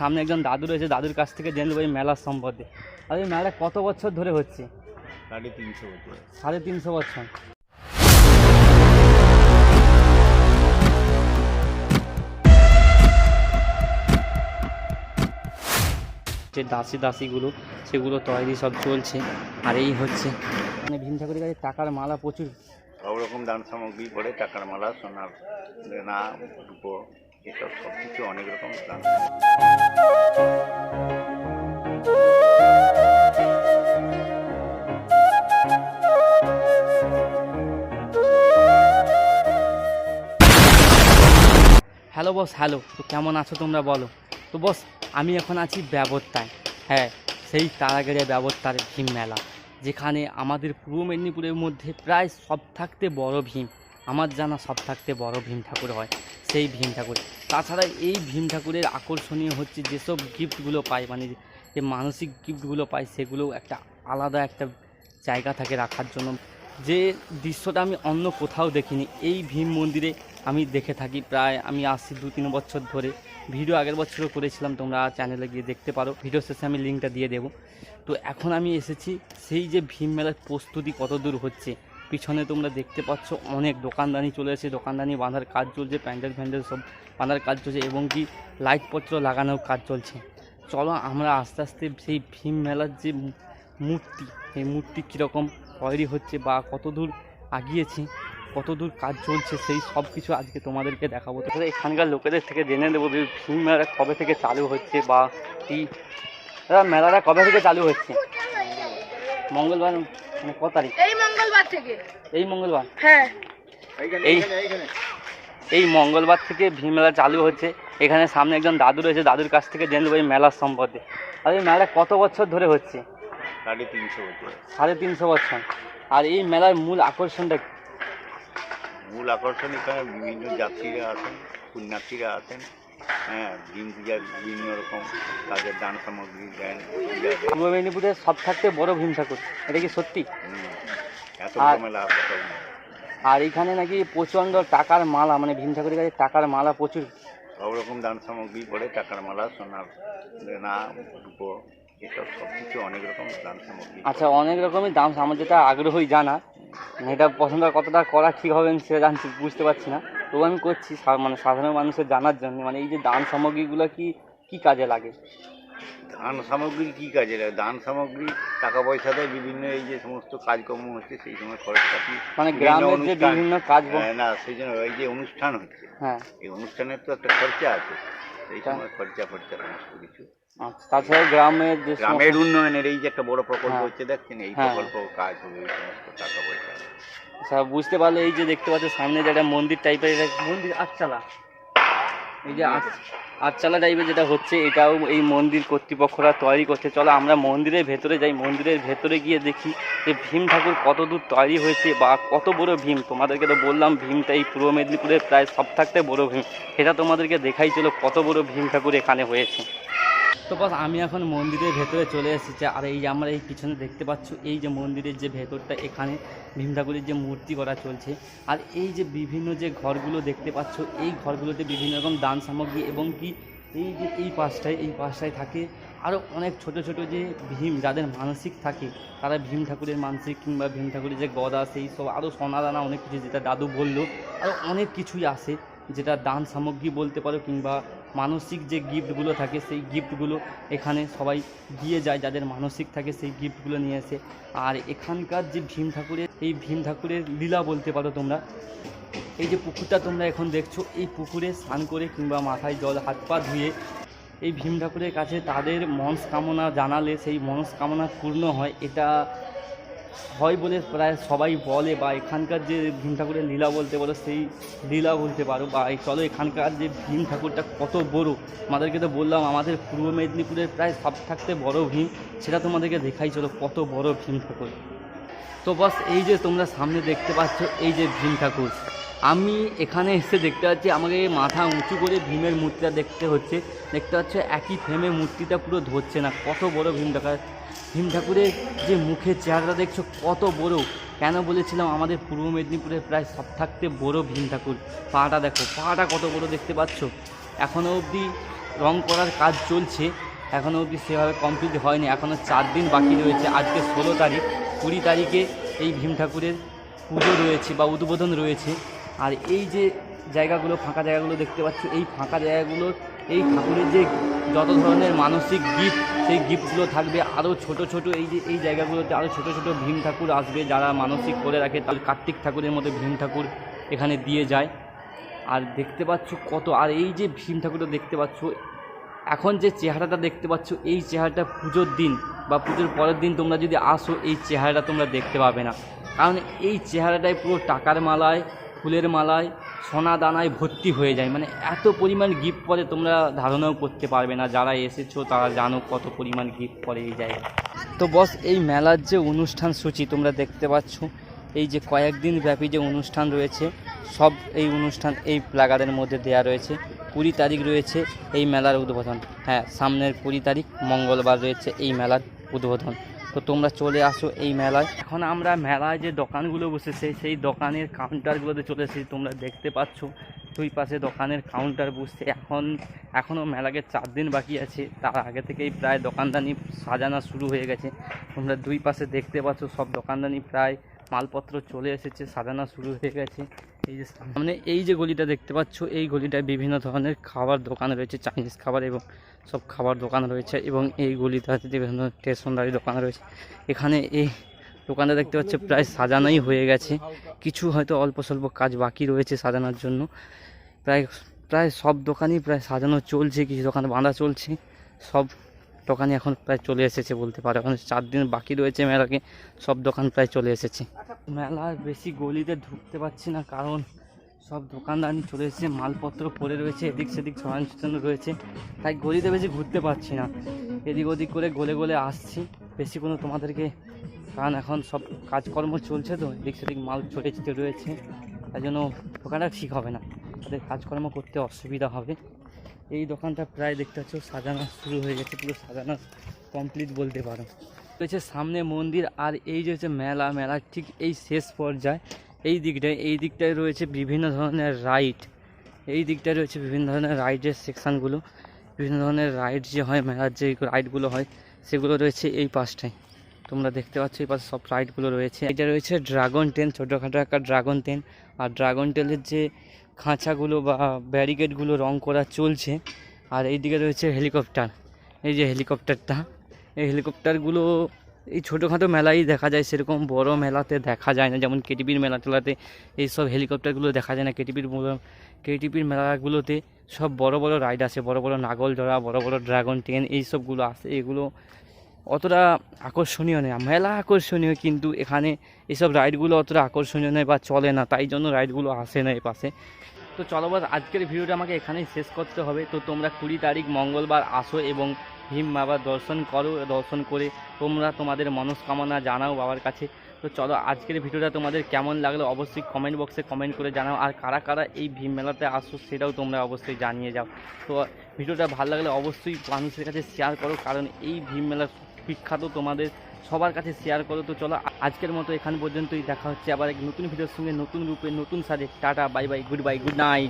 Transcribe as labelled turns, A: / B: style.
A: সামনে একজন দাদু রয়েছে দাদুর কাছ থেকে জেনে নেব এই মেলার সম্বন্ধে আর এই মেলা কত বছর ধরে হচ্ছে?
B: সাড়ে তিনশো বছর।
A: সাড়ে তিনশো বছর। যে দাসি দাসিগুলো সেগুলো তৈরি সব চলছে আর এই হচ্ছে। মানে ভীম ঠাকুরের কাছে টাকার মালা প্রচুর।
B: সব রকম দান সামগ্রী পড়ে টাকার মালা সোনার না রূপো। এসব সব কিছু অনেক রকম সামগ্রী।
A: হ্যালো বস হ্যালো তো কেমন আছো তোমরা বলো? তো বস আমি এখন আছি ব্যবত্তায়। হ্যাঁ সেই তারাগেড়িয়া ব্যবস্থার ভীম মেলা, যেখানে আমাদের পূর্ব মেদিনীপুরের মধ্যে প্রায় সব থাকতে বড় ভীম। আমার জানা সব থাকতে বড় ভীম ঠাকুর হয়, সেই ভীম ঠাকুর। তাছাড়া এই ভীম ঠাকুরের আকর্ষণীয় হচ্ছে যেসব গিফটগুলো পায় মানে যে মানসিক গিফটগুলো পায়, সেগুলো একটা আলাদা একটা জায়গা থাকে রাখার জন্য। যে দৃশ্যটা আমি অন্য কোথাও দেখিনি, এই ভীম মন্দিরে আমি দেখে থাকি। প্রায় আমি আসছি দু তিন বছর ধরে। ভিডিও আগের বছরও করেছিলাম, তোমরা চ্যানেলে গিয়ে দেখতে পারো। ভিডিও শেষে আমি লিঙ্কটা দিয়ে দেবো। তো এখন আমি এসেছি, সেই যে ভীম মেলার প্রস্তুতি কত দূর হচ্ছে পিছনে তোমরা দেখতে পাচ্ছ অনেক দোকানদানি চলে এসেছে। দোকানদানি বাঁধার কাজ চলছে, প্যান্ডেল ফ্যান্ডেল সব বাঁধার কাজ চলছে এবং কি লাইটপত্র লাগানোর কাজ চলছে। চলো আমরা আস্তে আস্তে সেই ভীম মেলার যে মূর্তি, সেই মূর্তি কীরকম তৈরি হচ্ছে বা কত দূর আগিয়েছে কত দূর কাজ চলছে, সেই সব কিছু আজকে তোমাদেরকে দেখাবো। তো এখানকার লোকেদের থেকে জেনে নেব যে ভীম মেলা কবে থেকে চালু হচ্ছে বা কি মেলাটা কবে থেকে চালু হচ্ছে? মঙ্গলবার মানে ক তারিখ?
C: এই মঙ্গলবার থেকে।
A: এই মঙ্গলবার?
C: হ্যাঁ।
A: এই এই মঙ্গলবার থেকে ভীম মেলা চালু হচ্ছে। এখানে সামনে একজন দাদু রয়েছে দাদুর কাছ থেকে জেনে নেব এই মেলার সম্পর্কে। আর এই মেলা কত বছর ধরে হচ্ছে?
B: সাড়ে তিনশো বছর।
A: সাড়ে তিনশো বছর। আর এই মেলার মূল আকর্ষণটা
B: মূল আকর্ষণ এখানে বিভিন্ন যাত্রীরা আসেন পুণ্যার্থীরা আসেন। হ্যাঁ পূজার বিভিন্ন রকম তাদের দান সামগ্রী দেন পূজা।
A: পূর্ব সব থাকতে বড় ভীম ঠাকুর এটা কি সত্যি?
B: এত
A: আর-
B: বড় কোথাও নেই।
A: আর এখানে নাকি প্রচণ্ড টাকার মালা মানে ভীম ঠাকুরের কাছে টাকার মালা প্রচুর।
B: সব রকম দান সামগ্রী পড়ে টাকার মালা সোনার না রূপো এসব সব কিছু অনেক রকম দান সামগ্রী
A: আচ্ছা অনেক রকমই দাম আমার যেটা আগ্রহই জানা। মানে এটা পছন্দ কতটা করা ঠিক হবে আমি সেটা জানছি বুঝতে পারছি না। আমি করছি মানে সাধারণ মানুষের জানার জন্য। মানে এই যে দান সামগ্রীগুলো কি কি কাজে লাগে?
B: দান সামগ্রী কি কাজে লাগে? দান সামগ্রী টাকা পয়সা দেয় বিভিন্ন এই যে সমস্ত কাজকর্ম হচ্ছে সেই সময় খরচপাতি
A: মানে
B: বিভিন্ন
A: গ্রামের যে বিভিন্ন কাজ
B: হ্যাঁ, না সেই জন্য এই যে অনুষ্ঠান হচ্ছে
A: হ্যাঁ।
B: এই অনুষ্ঠানের তো একটা খরচা আছে সেই সময় খরচা খরচা সমস্ত কিছু।
A: আচ্ছা তাছাড়া গ্রামের যে
B: গ্রামের উন্নয়নের এই যে একটা বড় প্রকল্প
A: হ্যাঁ।
B: হচ্ছে দেখছেন এই
A: হ্যাঁ।
B: প্রকল্প কাজ হবে এই সমস্ত টাকা পয়সা।
A: বুঝতে পারলে এই যে দেখতে পাচ্ছ সামনে যে একটা মন্দির টাইপের এটা মন্দির আটচালা। এই যে আট- আটচালা টাইপের যেটা হচ্ছে এটাও এই মন্দির কর্তৃপক্ষরা তৈরি করছে। চলো আমরা মন্দিরের ভেতরে যাই মন্দিরের ভেতরে গিয়ে দেখি যে ভীম ঠাকুর কত দূর তৈরি হয়েছে বা কত বড় ভীম। তোমাদেরকে তো বললাম ভীমটা এই পূর্ব মেদিনীপুরের প্রায় সব থাকতে বড় ভীম। সেটা তোমাদেরকে দেখাই চলো কত বড় ভীম ঠাকুর এখানে হয়েছে। তো বাস, আমি এখন মন্দিরের ভেতরে চলে এসেছি। আর এই যে আমরা এই পিছনে দেখতে পাচ্ছ, এই যে মন্দিরের যে ভেতরটা, এখানে ভীম ঠাকুরের যে মূর্তি করা চলছে। আর এই যে বিভিন্ন যে ঘরগুলো দেখতে পাচ্ছ, এই ঘরগুলোতে বিভিন্ন রকম দান সামগ্রী এবং কি এই যে এই পাশটায় এই পাশটায় থাকে। আরও অনেক ছোট ছোট যে ভীম যাদের মানসিক থাকে, তারা ভীম ঠাকুরের মানসিক কিংবা ভীম ঠাকুরের যে গদা, সেই সব আরও সোনাদানা অনেক কিছু, যেটা দাদু বলল আরও অনেক কিছুই আসে, যেটা দান সামগ্রী বলতে পারো কিংবা মানসিক যে গিফটগুলো থাকে, সেই গিফটগুলো এখানে সবাই দিয়ে যায়, যাদের মানসিক থাকে সেই গিফটগুলো নিয়ে আসে। আর এখানকার যে ভীম ঠাকুরের, এই ভীম ঠাকুরের লীলা বলতে পারো তোমরা। এই যে পুকুরটা তোমরা এখন দেখছ, এই পুকুরে স্নান করে কিংবা মাথায় জল, হাত পা ধুয়ে এই ভীম ঠাকুরের কাছে তাদের মনস্কামনা জানালে, সেই মনস্কামনা পূর্ণ হয়, এটা হয় বলে প্রায় সবাই বলে বা এখানকার যে ভীম ঠাকুরের লীলা বলতে পারো, সেই লীলা বলতে পারো বা এই চলো এখানকার যে ভীম ঠাকুরটা কত বড়। আমাদেরকে তো বললাম, আমাদের পূর্ব মেদিনীপুরের প্রায় সব থাকতে বড় ভীম, সেটা তোমাদেরকে দেখাই চলো কত বড় ভীম ঠাকুর। তো বস, এই যে তোমরা সামনে দেখতে পাচ্ছ, এই যে ভীম ঠাকুর। আমি এখানে এসে দেখতে পাচ্ছি আমাকে মাথা উঁচু করে ভীমের মূর্তিটা দেখতে হচ্ছে। দেখতে পাচ্ছ একই ফ্রেমে মূর্তিটা পুরো ধরছে না, কত বড় ভীম ঠাকুর। ভীম ঠাকুরের যে মুখের চেহারাটা দেখছ, কত বড়। কেন বলেছিলাম আমাদের পূর্ব মেদিনীপুরের প্রায় সব থাকতে বড় ভীম ঠাকুর। পাটা দেখো, পাটা কত বড় দেখতে পাচ্ছ। এখনও অবধি রং করার কাজ চলছে এখনও অবধি সেভাবে কমপ্লিট হয়নি। এখনও চার দিন বাকি রয়েছে, আজকে ষোলো তারিখ। কুড়ি তারিখে এই ভীম ঠাকুরের পুজো রয়েছে বা উদ্বোধন রয়েছে। আর এই যে জায়গাগুলো, ফাঁকা জায়গাগুলো দেখতে পাচ্ছ, এই ফাঁকা জায়গাগুলো, এই ঠাকুরের যে যত ধরনের মানসিক গিফট, সেই গিফটগুলো থাকবে। আরও ছোট ছোট এই যে, এই জায়গাগুলোতে আরও ছোট ছোট ভীম ঠাকুর আসবে, যারা মানসিক করে রাখে, তার কার্তিক ঠাকুরের মধ্যে ভীম ঠাকুর এখানে দিয়ে যায়। আর দেখতে পাচ্ছ কত, আর এই যে ভীম ঠাকুরটা দেখতে পাচ্ছ, এখন যে চেহারাটা দেখতে পাচ্ছ, এই চেহারাটা পুজোর দিন বা পুজোর পরের দিন তোমরা যদি আসো, এই চেহারাটা তোমরা দেখতে পাবে না। কারণ এই চেহারাটাই পুরো টাকার মালায় ফুলের মালায়, সোনা দানায় ভর্তি হয়ে যায়। মানে এত পরিমাণ গিফট পরে তোমরা ধারণাও করতে পারবে না, যারা এসেছ তারা জানো কত পরিমাণ গিফট পরে এই জায়গায়। তো বস, এই মেলার যে অনুষ্ঠান সূচি তোমরা দেখতে পাচ্ছ, এই যে কয়েকদিন ব্যাপী যে অনুষ্ঠান রয়েছে, সব এই অনুষ্ঠান এই প্লাগারের মধ্যে দেয়া রয়েছে। কুড়ি তারিখ রয়েছে এই মেলার উদ্বোধন। হ্যাঁ সামনের কুড়ি তারিখ মঙ্গলবার রয়েছে এই মেলার উদ্বোধন। তো তোমরা চলে আসো এই মেলায়। এখন আমরা মেলায় যে দোকানগুলো বসেছে, সেই দোকানের কাউন্টারগুলোতে চলে এসেছি। তোমরা দেখতে পাচ্ছ, দুই পাশে দোকানের কাউন্টার বসছে। এখন এখনও মেলাকে চার দিন বাকি আছে। তার আগে থেকেই প্রায় দোকানদানি সাজানো শুরু হয়ে গেছে। তোমরা দুই পাশে দেখতে পাচ্ছ, সব দোকানদানি প্রায় মালপত্র চলে এসেছে, সাজানো শুরু হয়ে গেছে। এই যে সামনে এই যে গলিটা দেখতে পাচ্ছ, এই গলিটায় বিভিন্ন ধরনের খাবার দোকান রয়েছে, চাইনিজ খাবার এবং সব খাবার দোকান রয়েছে এবং এই গলিটাতে বিভিন্ন স্টেশনারি দোকান রয়েছে। এখানে এই দোকানটা দেখতে পাচ্ছ, প্রায় সাজানোই হয়ে গেছে। কিছু হয়তো অল্প স্বল্প কাজ বাকি রয়েছে সাজানোর জন্য। প্রায় প্রায় সব দোকানই প্রায় সাজানো চলছে, কিছু দোকান বাঁধা চলছে। সব দোকানই এখন প্রায় চলে এসেছে বলতে পারো। এখন চার দিন বাকি রয়েছে মেলাকে, সব দোকান প্রায় চলে এসেছে। মেলার বেশি গলিতে ঢুকতে পারছি না, কারণ সব দোকানদানি চলে এসেছে, মালপত্র পড়ে রয়েছে, এদিক সেদিক ছড়ানো রয়েছে, তাই গলিতে বেশি ঘুরতে পারছি না। এদিক ওদিক করে গলে গলে আসছি, বেশি কোনো তোমাদেরকে কারণ এখন সব কাজকর্ম চলছে তো, এদিক সেদিক মাল ছড়ে ছিটে রয়েছে, তাই জন্য দোকানটা ঠিক হবে না। তাদের কাজকর্ম করতে অসুবিধা হবে। এই দোকানটা প্রায় দেখতে পাচ্ছ সাজানো শুরু হয়ে গেছে, পুরো সাজানো কমপ্লিট বলতে পারো। রয়েছে সামনে মন্দির আর এই যে হচ্ছে মেলা মেলার ঠিক এই শেষ পর্যায়ে। এই দিকটায় এই দিকটায় রয়েছে বিভিন্ন ধরনের রাইড এই দিকটায় রয়েছে বিভিন্ন ধরনের রাইডের সেকশানগুলো বিভিন্ন ধরনের রাইড যে হয়, মেলার যে রাইডগুলো হয়, সেগুলো রয়েছে এই পাশটায়। তোমরা দেখতে পাচ্ছ এই পাশে সব রাইডগুলো রয়েছে। এটা রয়েছে ড্রাগন ট্রেন ছোটোখাটো একটা ড্রাগন ট্রেন আর ড্রাগন ট্রেনের যে খাঁচাগুলো বা ব্যারিকেডগুলো রং করা চলছে। আর এইদিকে রয়েছে হেলিকপ্টার। এই যে হেলিকপ্টারটা, এই হেলিকপ্টারগুলো এই ছোটোখাটো মেলাই দেখা যায়, সেরকম বড় মেলাতে দেখা যায় না। যেমন কেটিপির মেলা টেলাতে এইসব হেলিকপ্টারগুলো দেখা যায় না। কেটিপির কেটিপির মেলাগুলোতে সব বড় বড় রাইড আসে, বড় বড় নাগল জড়া বড় বড় ড্রাগন ট্রেন এইসবগুলো আসে। এগুলো অতটা আকর্ষণীয় নয়। মেলা আকর্ষণীয়, কিন্তু এখানে এসব রাইডগুলো অতটা আকর্ষণীয় নয় বা চলে না, তাই জন্য রাইডগুলো আসে না পাশে তো চলো বাস আজকের ভিডিওটা আমাকে এখানেই শেষ করতে হবে। তো তোমরা কুড়ি তারিখ মঙ্গলবার আসো এবং ভীম বাবার দর্শন করো, দর্শন করে তোমরা তোমাদের মনস্কামনা জানাও বাবার কাছে। তো চলো, আজকের ভিডিওটা তোমাদের কেমন লাগল অবশ্যই কমেন্ট বক্সে কমেন্ট করে জানাও। আর কারা কারা এই ভীম মেলাতে আসো সেটাও তোমরা অবশ্যই জানিয়ে যাও। তো ভিডিওটা ভালো লাগলে অবশ্যই মানুষের কাছে শেয়ার করো, কারণ এই ভীম মেলা বিখ্যাত তোমাদের সবার কাছে শেয়ার করো। তো চলো আজকের মতো এখান পর্যন্তই। দেখা হচ্ছে আবার এক নতুন ভিডিওর সঙ্গে নতুন রূপে, নতুন সাজে। Tata bye bye good bye good night